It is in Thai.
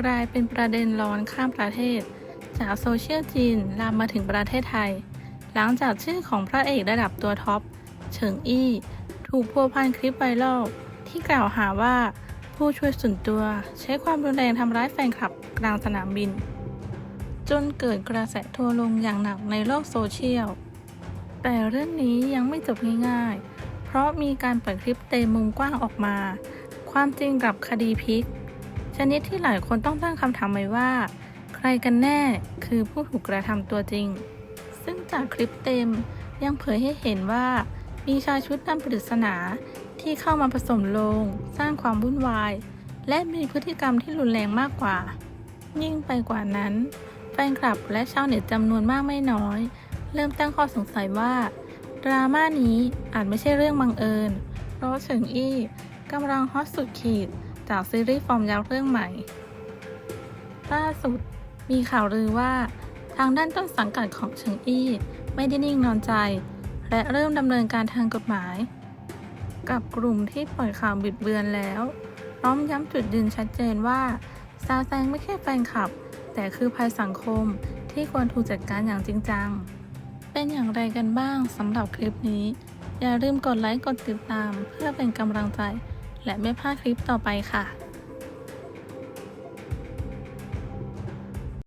กลายเป็นประเด็นร้อนข้ามประเทศ จากโซเชียลจีนลามมาถึงประเทศไทย หลังจากชื่อของพระเอกระดับตัวท็อป เฉิงอี้ ถูกพัวพันคลิปไวรัลที่กล่าวหาว่าผู้ช่วยส่วนตัวใช้ความรุนแรงทำร้ายแฟนคลับกลางสนามบิน จนเกิดกระแสทัวร์ลงอย่างหนักในโลกโซเชียล แต่เรื่องนี้ยังไม่จบง่ายๆ เพราะมีการเปิดคลิปเต็มมุมกว้างออกมา ความจริงกับคดีพลิก ชนิดที่หลายคนต้องตั้งคำถามไว้ว่า ใครกันแน่คือผู้ถูกกระทำตัวจริง ซึ่งจากคลิปเต็มยังเผยให้เห็นว่า มีชายชุดดำปริศนาที่เข้ามาผสมลง สร้างความวุ่นวาย และมีพฤติกรรมที่รุนแรงมากกว่า ยิ่งไปกว่านั้น แฟนคลับและชาวเน็ตจำนวนมากไม่น้อย เริ่มตั้งข้อสงสัยว่า ดราม่านี้อาจไม่ใช่เรื่องบังเอิญ เพราะเฉิงอี้กำลังฮอตสุดขีด จากซีรีส์ฟอร์มยาวเรื่องใหม่ ล่าสุดมีข่าวลือว่าทางด้านต้นสังกัดของเฉิงอี้ ไม่ได้นิ่งนอนใจ และเริ่มดำเนินการทางกฎหมาย กับกลุ่มที่ปล่อยข่าวบิดเบือนแล้ว พร้อมย้ำจุดยืนชัดเจนว่าซาแซงไม่ใช่แฟนคลับ แต่คือภัยสังคมที่ควรถูกจัดการอย่างจริงจัง เป็นอย่างไรกันบ้างสำหรับคลิปนี้ อย่าลืมกดไลค์กดติดตาม เพื่อเป็นกำลังใจ และไม่พลาดคลิปต่อไปค่ะ